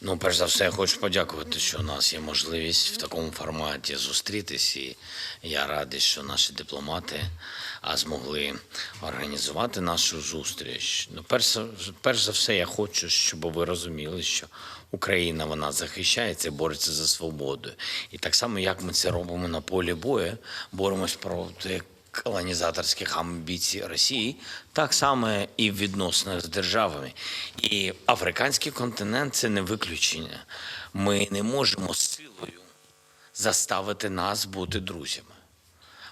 Ну, перш за все, я хочу подякувати, що у нас є можливість в такому форматі зустрітись. І я радий, що наші дипломати змогли організувати нашу зустріч. Ну, перш, перш за все, я хочу, щоб ви розуміли, що Україна вона захищається бореться за свободу. І так само, як ми це робимо на полі бою, боремось проти колонізаторських амбіцій Росії, так само і в відносинах з державами. І африканський континент це не виключення. Ми не можемо силою заставити нас бути друзями.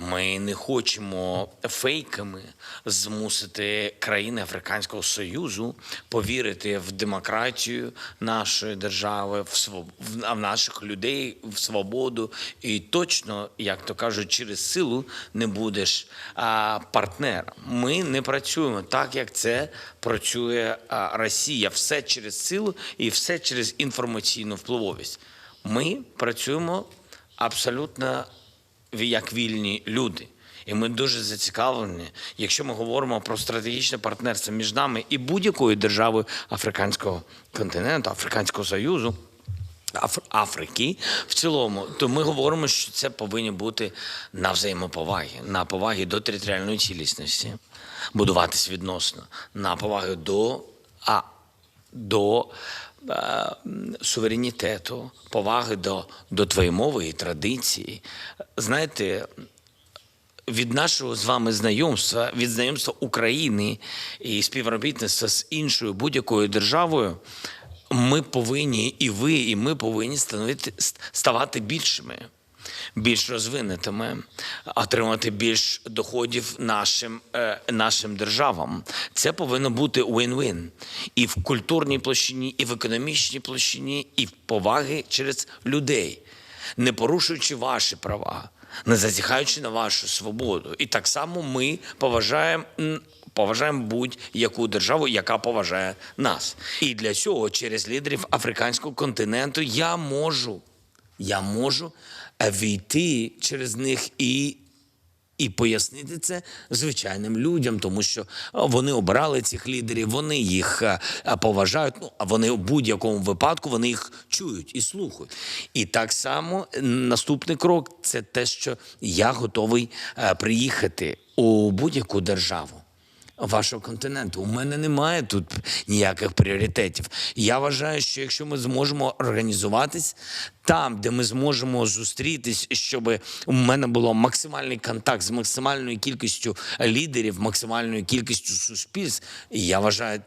Ми не хочемо фейками змусити країни Африканського Союзу повірити в демократію нашої держави, в, своб... в наших людей, в свободу. І точно, як то кажуть, через силу не будеш а, партнером. Ми не працюємо так, як це працює а, Росія. Все через силу і все через інформаційну впливовість. Ми працюємо абсолютно як вільні люди. І ми дуже зацікавлені, якщо ми говоримо про стратегічне партнерство між нами і будь-якою державою Африканського континенту, Африканського Союзу. Аф- Африки в цілому, то ми говоримо, що це повинні бути на взаємоповагі, на поваги до територіальної цілісності, будуватись відносно, на поваги до, а, до суверенітету, поваги до, до твоєї мови і традиції. Знаєте, від нашого з вами знайомства, від знайомства України і співробітництва з іншою будь-якою державою, ми повинні, і ви, і ми повинні становити, ставати більшими, більш розвинутими, отримати більш доходів нашим, е, нашим державам. Це повинно бути win-win. І в культурній площині, і в економічній площині, і в поваги через людей, не порушуючи ваші права не зазіхаючи на вашу свободу. І так само ми поважаємо. Поважаємо будь-яку державу, яка поважає нас. І для цього через лідерів африканського континенту я можу, я можу е, війти через них і і пояснити це звичайним людям, тому що вони обирали цих лідерів, вони їх а, поважають. Ну а вони у будь-якому випадку вони їх чують і слухають. І так само наступний крок це те, що я готовий приїхати у будь-яку державу вашого континенту. У мене немає тут ніяких пріоритетів. Я вважаю, що якщо ми зможемо організуватись там, де ми зможемо зустрітись, щоб у мене було максимальний контакт з максимальною кількістю лідерів, максимальною кількістю суспільств, я вважаю.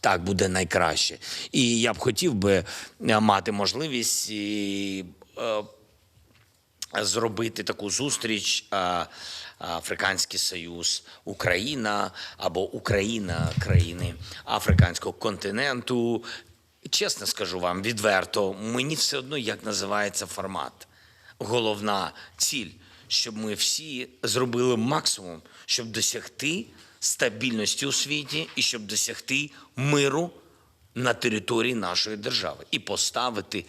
Так буде найкраще, і я б хотів би е, мати можливість і, е, зробити таку зустріч Африканський Союз, Україна або Україна країни Африканського континенту. Чесно скажу вам відверто, мені все одно як називається формат. Головна ціль, щоб ми всі зробили максимум, щоб досягти стабільності у світі і щоб досягти миру на території нашої держави і поставити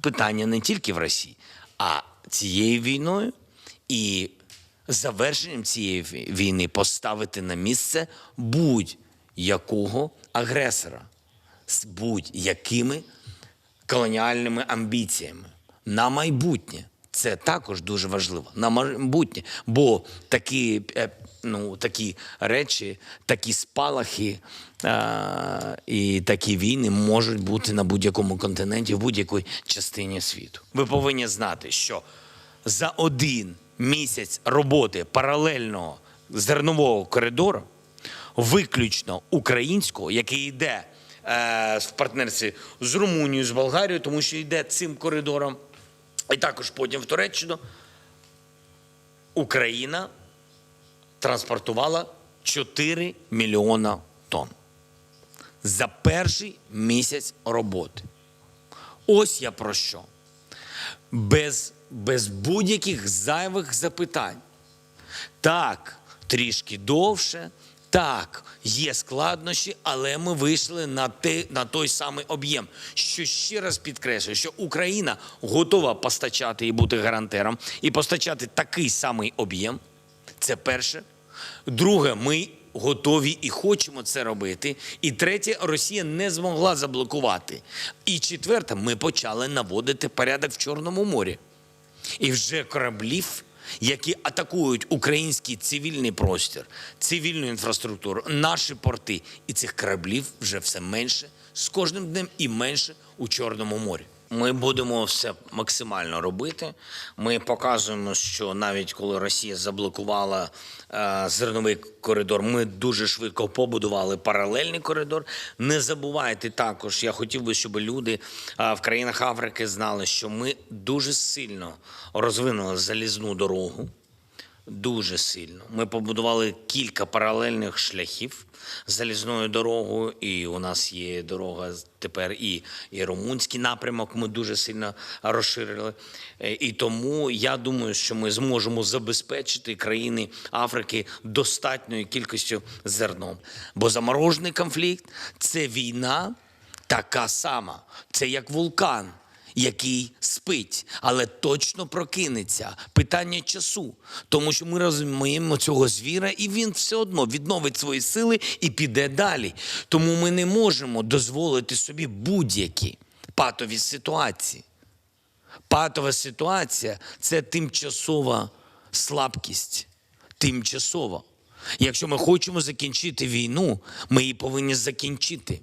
питання не тільки в Росії, а цією війною і завершенням цієї війни поставити на місце будь-якого агресора з будь-якими колоніальними амбіціями на майбутнє. Це також дуже важливо на майбутнє, бо такі, е, ну, такі речі, такі спалахи е, і такі війни можуть бути на будь-якому континенті, в будь-якій частині світу. Ви повинні знати, що за один місяць роботи паралельного зернового коридору, виключно українського, який йде е, в партнерстві з Румунією, з Болгарією, тому що йде цим коридором, і також потім в Туреччину, Україна транспортувала 4 мільйона тонн за перший місяць роботи. Ось я про що. Без, без будь-яких зайвих запитань. Так, трішки довше, так, є складнощі, але ми вийшли на, те, на той самий об'єм. Що ще раз підкреслюю, що Україна готова постачати і бути гарантером, і постачати такий самий об'єм. Це перше. Друге, ми готові і хочемо це робити. І третє, Росія не змогла заблокувати. І четверте, ми почали наводити порядок в Чорному морі. І вже кораблів, які атакують український цивільний простір, цивільну інфраструктуру, наші порти, і цих кораблів вже все менше з кожним днем і менше у Чорному морі. Ми будемо все максимально робити. Ми показуємо, що навіть коли Росія заблокувала е, зерновий коридор, ми дуже швидко побудували паралельний коридор. Не забувайте також, я хотів би, щоб люди е, в країнах Африки знали, що ми дуже сильно розвинули залізну дорогу. Дуже сильно. Ми побудували кілька паралельних шляхів залізною дорогою, і у нас є дорога тепер і, і румунський напрямок. Ми дуже сильно розширили. Е, І тому я думаю, що ми зможемо забезпечити країни Африки достатньою кількістю зерном. Бо заморожений конфлікт це війна така сама. Це як вулкан який спить, але точно прокинеться. Питання часу. Тому що ми розуміємо цього звіра, і він все одно відновить свої сили і піде далі. Тому ми не можемо дозволити собі будь-які патові ситуації. Патова ситуація це тимчасова слабкість. Тимчасова. Якщо ми хочемо закінчити війну, ми її повинні закінчити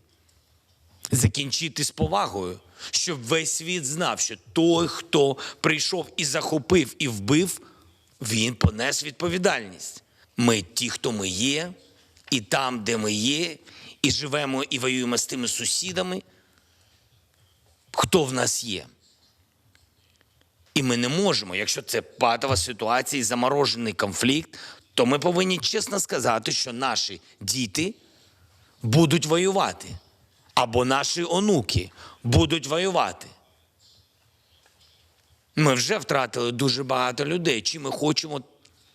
закінчити з повагою, щоб весь світ знав, що той, хто прийшов і захопив, і вбив, він понес відповідальність. Ми ті, хто ми є, і там, де ми є, і живемо, і воюємо з тими сусідами, хто в нас є. І ми не можемо, якщо це патова ситуація і заморожений конфлікт, то ми повинні чесно сказати, що наші діти будуть воювати або наші онуки будуть воювати. Ми вже втратили дуже багато людей. Чи ми хочемо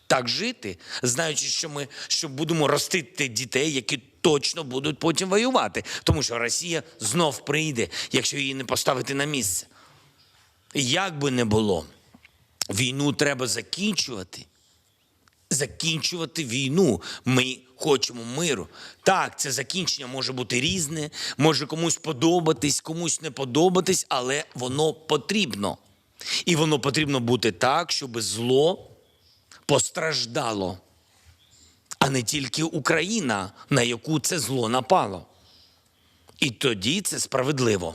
так жити, знаючи, що ми що будемо ростити дітей, які точно будуть потім воювати, тому що Росія знов прийде, якщо її не поставити на місце. Як би не було, війну треба закінчувати закінчувати війну. Ми хочемо миру. Так, це закінчення може бути різне, може комусь подобатись, комусь не подобатись, але воно потрібно. І воно потрібно бути так, щоб зло постраждало, а не тільки Україна, на яку це зло напало. І тоді це справедливо.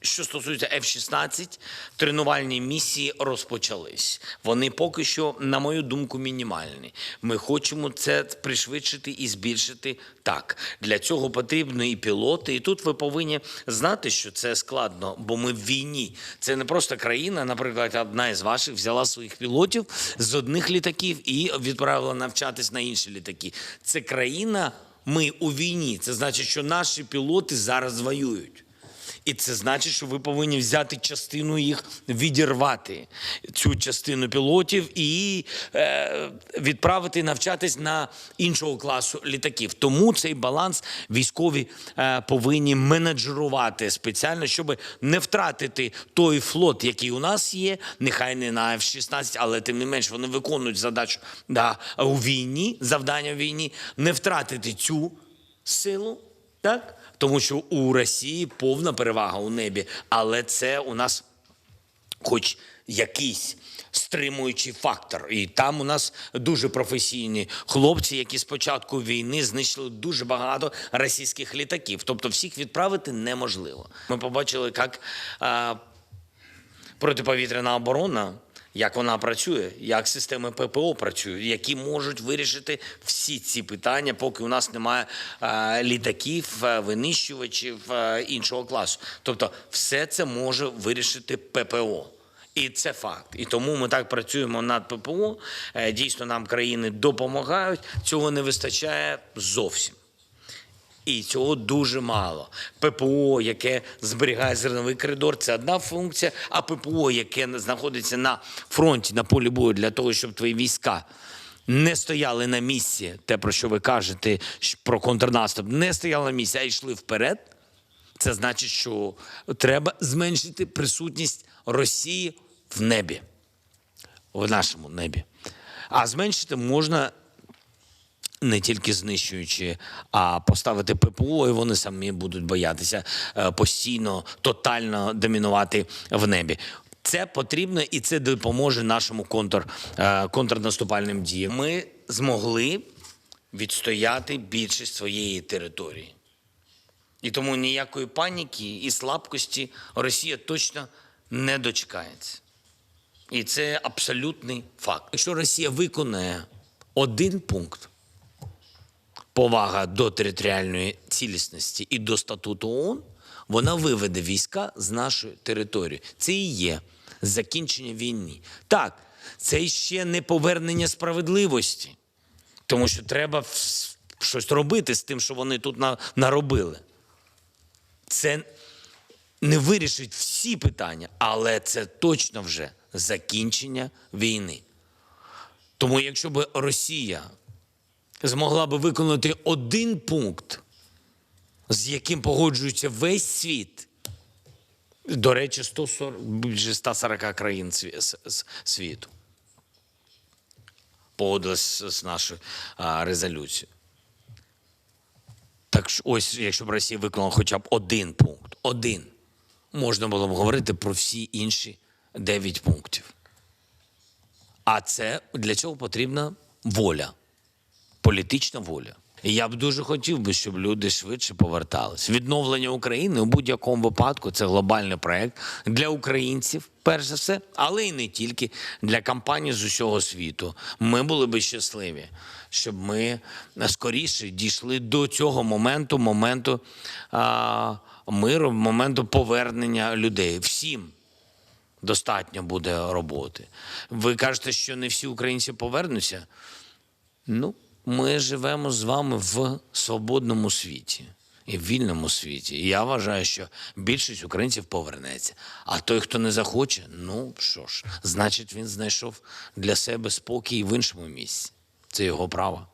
Що стосується F-16, тренувальні місії розпочались. Вони поки що, на мою думку, мінімальні. Ми хочемо це пришвидшити і збільшити так. Для цього потрібні і пілоти. І тут ви повинні знати, що це складно, бо ми в війні. Це не просто країна. Наприклад, одна із ваших взяла своїх пілотів з одних літаків і відправила навчатись на інші літаки. Це країна. Ми у війні. Це значить, що наші пілоти зараз воюють. І це значить, що ви повинні взяти частину їх, відірвати цю частину пілотів і е, відправити навчатись на іншого класу літаків. Тому цей баланс військові е, повинні менеджерувати спеціально, щоб не втратити той флот, який у нас є. Нехай не на F-16, але тим не менш вони виконують задачу да, у війні, завдання в війні, не втратити цю силу. Так? Тому що у Росії повна перевага у небі, але це у нас хоч якийсь стримуючий фактор. І там у нас дуже професійні хлопці, які з початку війни знищили дуже багато російських літаків. Тобто всіх відправити неможливо. Ми побачили, як а, протиповітряна оборона. Як вона працює, як системи ППО працюють, які можуть вирішити всі ці питання, поки у нас немає е, літаків, е, винищувачів е, іншого класу. Тобто, все це може вирішити ППО. І це факт. І тому ми так працюємо над ППО. Дійсно, нам країни допомагають. Цього не вистачає зовсім. І цього дуже мало. ППО, яке зберігає зерновий коридор, це одна функція. А ППО, яке знаходиться на фронті, на полі бою, для того, щоб твої війська не стояли на місці, те, про що ви кажете, про контрнаступ, не стояли на місці, а йшли вперед. Це значить, що треба зменшити присутність Росії в небі, в нашому небі. А зменшити можна не тільки знищуючи, а поставити ППО, і вони самі будуть боятися е, постійно тотально домінувати в небі. Це потрібно і це допоможе нашому контр, е, контрнаступальним діям. Ми змогли відстояти більшість своєї території. І тому ніякої паніки і слабкості Росія точно не дочекається. І це абсолютний факт. Якщо Росія виконає один пункт повага до територіальної цілісності і до статуту ООН, вона виведе війська з нашої території. Це і є закінчення війни. Так, це ще не повернення справедливості, тому що треба щось робити з тим, що вони тут наробили. Це не вирішить всі питання, але це точно вже закінчення війни. Тому якщо б Росія змогла би виконати один пункт, з яким погоджується весь світ, до речі, 140, більше 140 країн світу погодились з нашою резолюцією. Так ось, якщо б Росія виконала хоча б один пункт, один, можна було б говорити про всі інші 9 пунктів. А це для цього потрібна воля, політична воля. І я б дуже хотів би, щоб люди швидше повертались. Відновлення України у будь-якому випадку це глобальний проект для українців, перш за все, але й не тільки для компаній з усього світу. Ми були би щасливі, щоб ми скоріше дійшли до цього моменту, моменту а, миру, моменту повернення людей. Всім достатньо буде роботи. Ви кажете, що не всі українці повернуться. Ну, ми живемо з вами в свободному світі і в вільному світі. І я вважаю, що більшість українців повернеться. А той, хто не захоче, ну що ж, значить, він знайшов для себе спокій в іншому місці. Це його право.